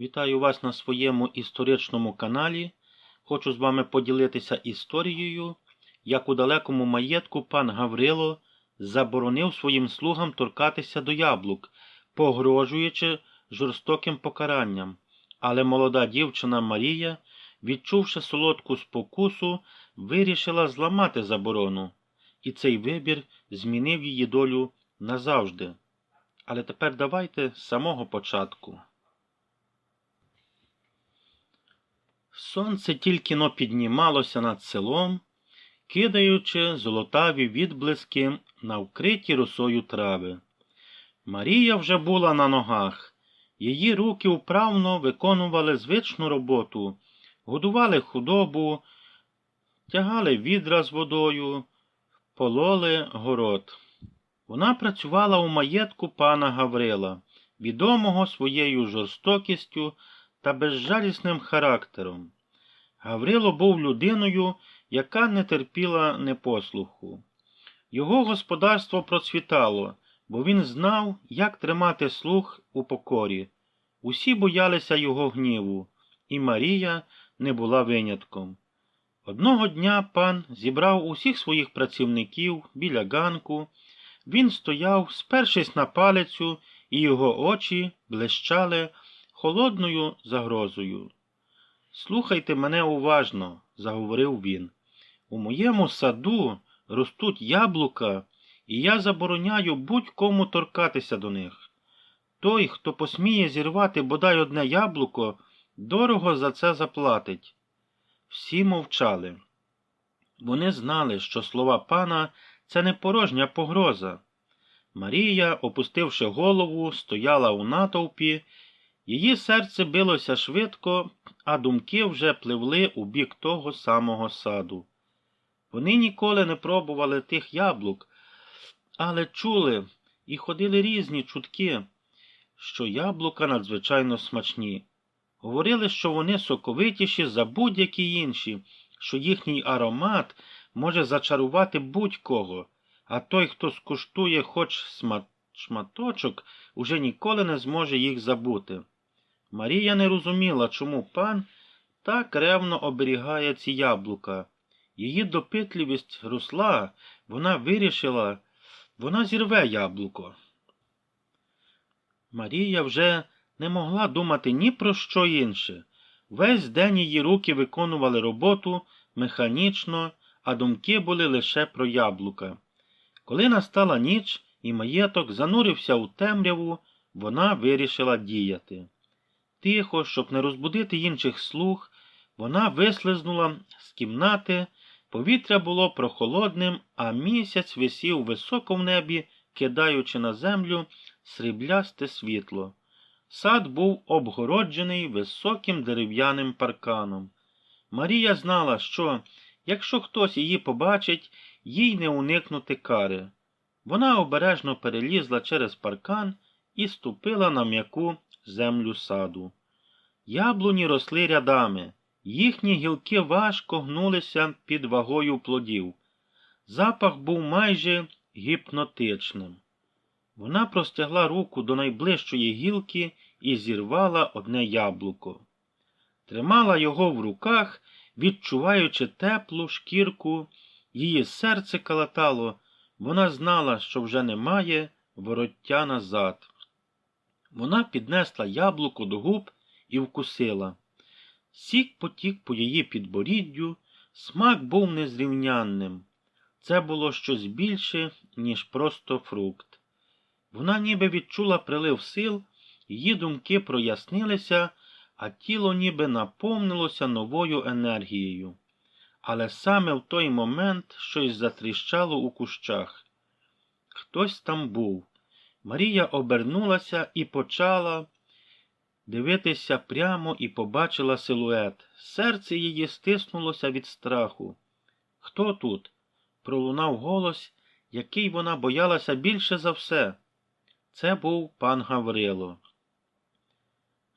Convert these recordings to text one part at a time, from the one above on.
Вітаю вас на своєму історичному каналі. Хочу з вами поділитися історією, як у далекому маєтку пан Гаврило заборонив своїм слугам торкатися до яблук, погрожуючи жорстоким покаранням. Але молода дівчина Марія, відчувши солодку спокусу, вирішила зламати заборону, і цей вибір змінив її долю назавжди. Але тепер давайте з самого початку. Сонце тільки но піднімалося над селом, кидаючи золотаві відблиски на вкриті росою трави. Марія вже була на ногах. Її руки вправно виконували звичну роботу, годували худобу, тягали відра з водою, пололи город. Вона працювала у маєтку пана Гаврила, відомого своєю жорстокістю та безжалісним характером. Гаврило був людиною, яка не терпіла непослуху. Його господарство процвітало, бо він знав, як тримати слух у покорі. Усі боялися його гніву, і Марія не була винятком. Одного дня пан зібрав усіх своїх працівників біля ганку. Він стояв, спершись на палицю, і його очі блищали холодною загрозою. Слухайте мене уважно, заговорив він. У моєму саду ростуть яблука, і я забороняю будь-кому торкатися до них. Той, хто посміє зірвати бодай одне яблуко, дорого за це заплатить. Всі мовчали. Вони знали, що слова пана це не порожня погроза. Марія, опустивши голову, стояла у натовпі, її серце билося швидко, а думки вже пливли у бік того самого саду. Вони ніколи не пробували тих яблук, але чули і ходили різні чутки, що яблука надзвичайно смачні. Говорили, що вони соковитіші за будь-які інші, що їхній аромат може зачарувати будь-кого, а той, хто скуштує хоч шматочок, уже ніколи не зможе їх забути. Марія не розуміла, чому пан так ревно оберігає ці яблука. Її допитливість росла, вона вирішила, вона зірве яблуко. Марія вже не могла думати ні про що інше. Весь день її руки виконували роботу механічно, а думки були лише про яблука. Коли настала ніч і маєток занурився у темряву, вона вирішила діяти. Тихо, щоб не розбудити інших слуг, вона вислизнула з кімнати, повітря було прохолодним, а місяць висів високо в небі, кидаючи на землю сріблясте світло. Сад був обгороджений високим дерев'яним парканом. Марія знала, що, якщо хтось її побачить, їй не уникнути кари. Вона обережно перелізла через паркан і ступила на м'яку землю саду. Яблуні росли рядами, їхні гілки важко гнулися під вагою плодів. Запах був майже гіпнотичним. Вона простягла руку до найближчої гілки і зірвала одне яблуко. Тримала його в руках, відчуваючи теплу шкірку, її серце калатало, вона знала, що вже немає вороття назад. Вона піднесла яблуко до губ і вкусила. Сік потік по її підборіддю, смак був незрівнянним. Це було щось більше, ніж просто фрукт. Вона ніби відчула прилив сил, її думки прояснилися, а тіло ніби наповнилося новою енергією. Але саме в той момент щось затріщало у кущах. Хтось там був. Марія обернулася і почала дивитися прямо і побачила силует. Серце її стиснулося від страху. Хто тут? пролунав голос, який вона боялася більше за все. Це був пан Гаврило.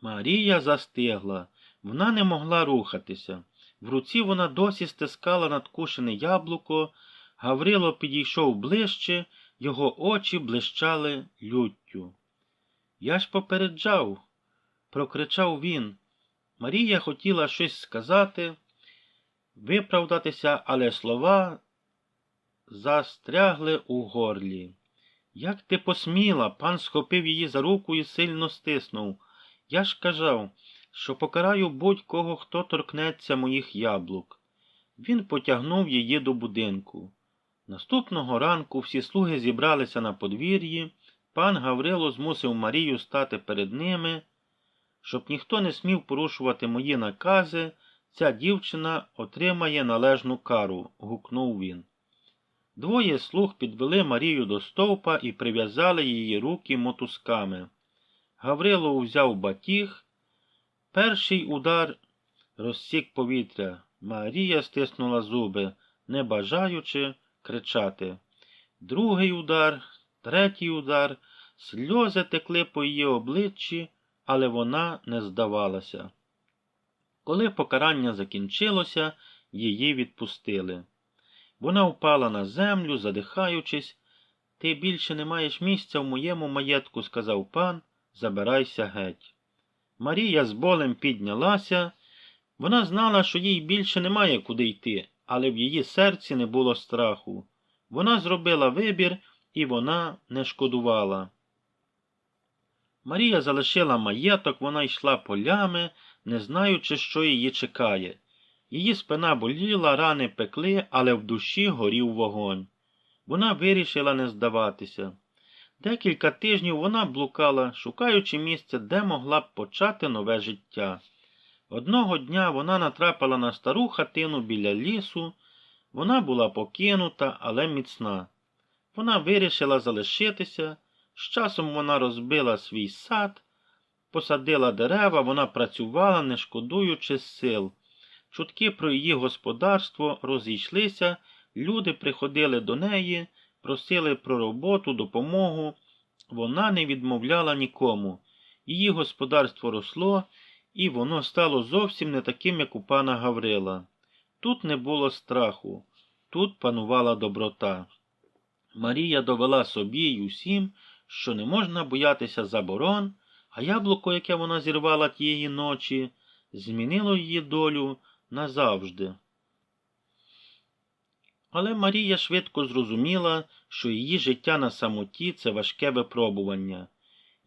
Марія застигла, вона не могла рухатися. В руці вона досі стискала надкушене яблуко. Гаврило підійшов ближче, його очі блищали люттю. Я ж попереджав, прокричав він. Марія хотіла щось сказати, виправдатися, але слова застрягли у горлі. Як ти посміла? Пан схопив її за руку і сильно стиснув. Я ж казав, що покараю будь-кого, хто торкнеться моїх яблук. Він потягнув її до будинку. Наступного ранку всі слуги зібралися на подвір'ї. Пан Гаврило змусив Марію стати перед ними. Щоб ніхто не смів порушувати мої накази, ця дівчина отримає належну кару, гукнув він. Двоє слуг підвели Марію до стовпа і прив'язали її руки мотузками. Гаврило узяв батіг. Перший удар розсік повітря. Марія стиснула зуби, не бажаючи кричати. Другий удар, третій удар, сльози текли по її обличчі, але вона не здавалася. Коли покарання закінчилося, її відпустили. Вона впала на землю, задихаючись. Ти більше не маєш місця в моєму маєтку, сказав пан, забирайся геть. Марія з болем піднялася. Вона знала, що їй більше немає куди йти, але в її серці не було страху. Вона зробила вибір, і вона не шкодувала. Марія залишила маєток, вона йшла полями, не знаючи, що її чекає. Її спина боліла, рани пекли, але в душі горів вогонь. Вона вирішила не здаватися. Декілька тижнів вона блукала, шукаючи місце, де могла б почати нове життя. Одного дня вона натрапила на стару хатину біля лісу. Вона була покинута, але міцна. Вона вирішила залишитися. З часом вона розбила свій сад, посадила дерева, вона працювала, не шкодуючи сил. Чутки про її господарство розійшлися, люди приходили до неї, просили про роботу, допомогу. Вона не відмовляла нікому. Її господарство росло, і воно стало зовсім не таким, як у пана Гаврила. Тут не було страху, тут панувала доброта. Марія довела собі й усім, що не можна боятися заборон, а яблуко, яке вона зірвала тієї ночі, змінило її долю назавжди. Але Марія швидко зрозуміла, що її життя на самоті це важке випробування.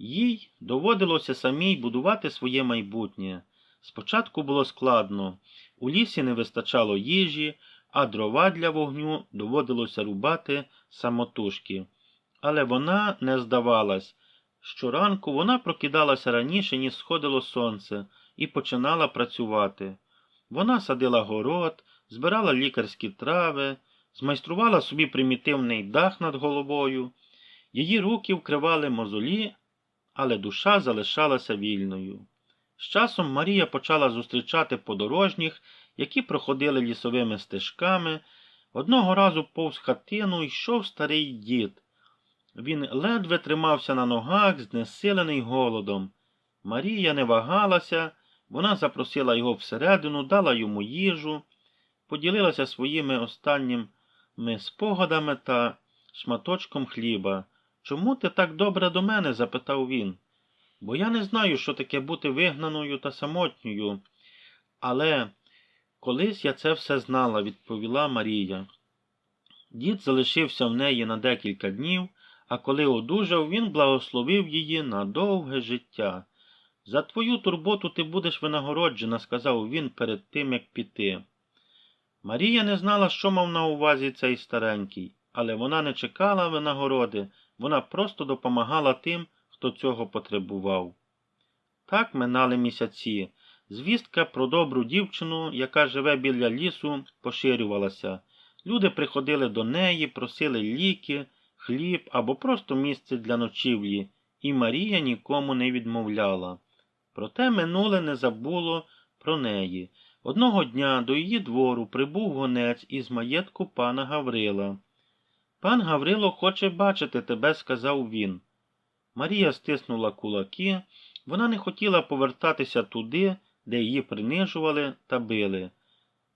Їй доводилося самій будувати своє майбутнє. Спочатку було складно, у лісі не вистачало їжі, а дрова для вогню доводилося рубати самотужки. Але вона не здавалась. Щоранку вона прокидалася раніше, ніж сходило сонце, і починала працювати. Вона садила город, збирала лікарські трави, змайструвала собі примітивний дах над головою. Її руки вкривали мозолі, але душа залишалася вільною. З часом Марія почала зустрічати подорожніх, які проходили лісовими стежками. Одного разу повз хатину йшов старий дід. Він ледве тримався на ногах, знесилений голодом. Марія не вагалася, вона запросила його всередину, дала йому їжу, поділилася своїми останніми спогадами та шматочком хліба. Чому ти так добре до мене? запитав він. Бо я не знаю, що таке бути вигнаною та самотньою. Але колись я це все знала, відповіла Марія. Дід залишився в неї на декілька днів, а коли одужав, він благословив її на довге життя. За твою турботу ти будеш винагороджена, сказав він перед тим, як піти. Марія не знала, що мав на увазі цей старенький, але вона не чекала винагороди, вона просто допомагала тим, хто цього потребував. Так минали місяці. Звістка про добру дівчину, яка живе біля лісу, поширювалася. Люди приходили до неї, просили ліки, хліб або просто місце для ночівлі, і Марія нікому не відмовляла. Проте минуле не забуло про неї. Одного дня до її двору прибув гонець із маєтку пана Гаврила. Пан Гаврило хоче бачити тебе, сказав він. Марія стиснула кулаки, вона не хотіла повертатися туди, де її принижували та били.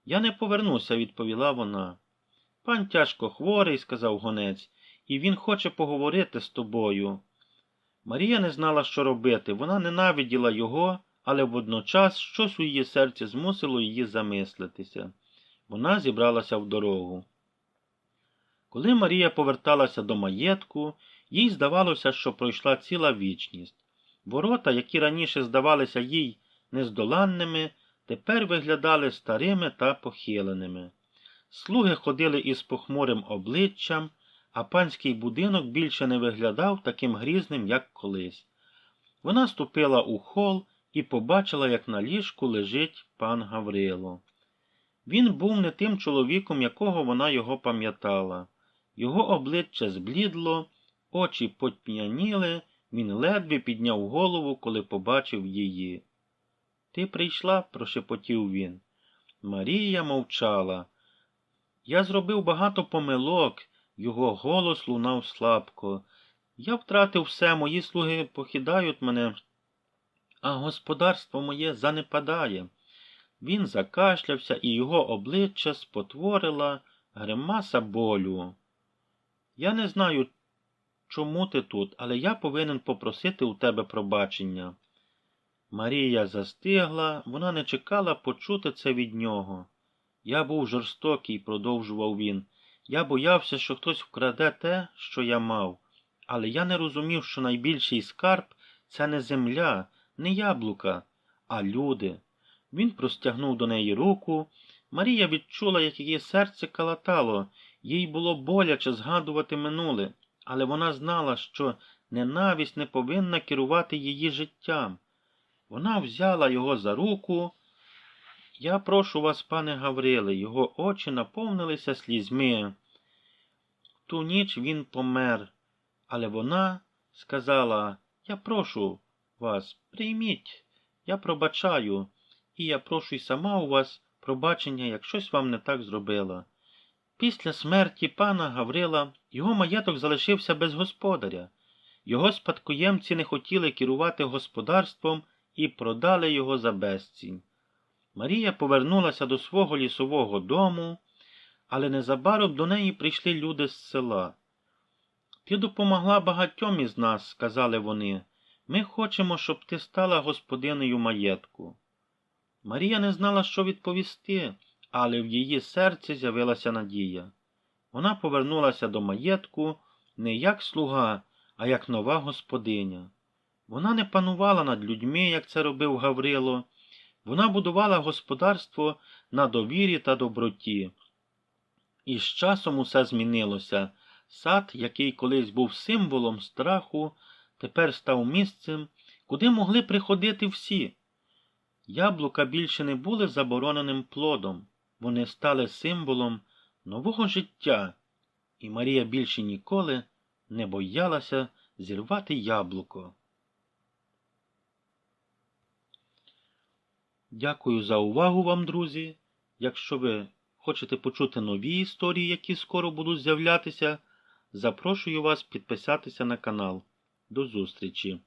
Я не повернуся, відповіла вона. Пан тяжко хворий, сказав гонець, і він хоче поговорити з тобою. Марія не знала, що робити. Вона ненавиділа його, але водночас щось у її серці змусило її замислитися. Вона зібралася в дорогу. Коли Марія поверталася до маєтку, їй здавалося, що пройшла ціла вічність. Ворота, які раніше здавалися їй нездоланними, тепер виглядали старими та похиленими. Слуги ходили із похмурим обличчям, а панський будинок більше не виглядав таким грізним, як колись. Вона ступила у хол і побачила, як на ліжку лежить пан Гаврило. Він був не тим чоловіком, якого вона його пам'ятала. Його обличчя зблідло, очі потьмяніли, він ледве підняв голову, коли побачив її. Ти прийшла, прошепотів він. Марія мовчала. Я зробив багато помилок, його голос лунав слабко. Я втратив все, мої слуги покидають мене, а господарство моє занепадає. Він закашлявся, і його обличчя спотворила гримаса болю. Я не знаю, чому ти тут, але я повинен попросити у тебе пробачення. Марія застигла, вона не чекала почути це від нього. Я був жорстокий, продовжував він. Я боявся, що хтось вкраде те, що я мав, але я не розумів, що найбільший скарб це не земля, не яблука, а люди. Він простягнув до неї руку. Марія відчула, як її серце калатало, їй було боляче згадувати минуле, але вона знала, що ненависть не повинна керувати її життям. Вона взяла його за руку. Я прошу вас, пане Гавриле, його очі наповнилися слізьми. Ту ніч він помер, але вона сказала, я прошу вас, прийміть, я пробачаю, і я прошу й сама у вас пробачення, як щось вам не так зробила. Після смерті пана Гаврила його маєток залишився без господаря. Його спадкоємці не хотіли керувати господарством і продали його за безцінь. Марія повернулася до свого лісового дому, але незабаром до неї прийшли люди з села. Ти допомогла багатьом із нас, сказали вони. Ми хочемо, щоб ти стала господинею маєтку. Марія не знала, що відповісти, але в її серці з'явилася надія. Вона повернулася до маєтку не як слуга, а як нова господиня. Вона не панувала над людьми, як це робив Гаврило. Вона будувала господарство на довірі та доброті. І з часом усе змінилося. Сад, який колись був символом страху, тепер став місцем, куди могли приходити всі. Яблука більше не були забороненим плодом, вони стали символом нового життя, і Марія більше ніколи не боялася зірвати яблуко. Дякую за увагу вам, друзі. Якщо ви хочете почути нові історії, які скоро будуть з'являтися, запрошую вас підписатися на канал. До зустрічі!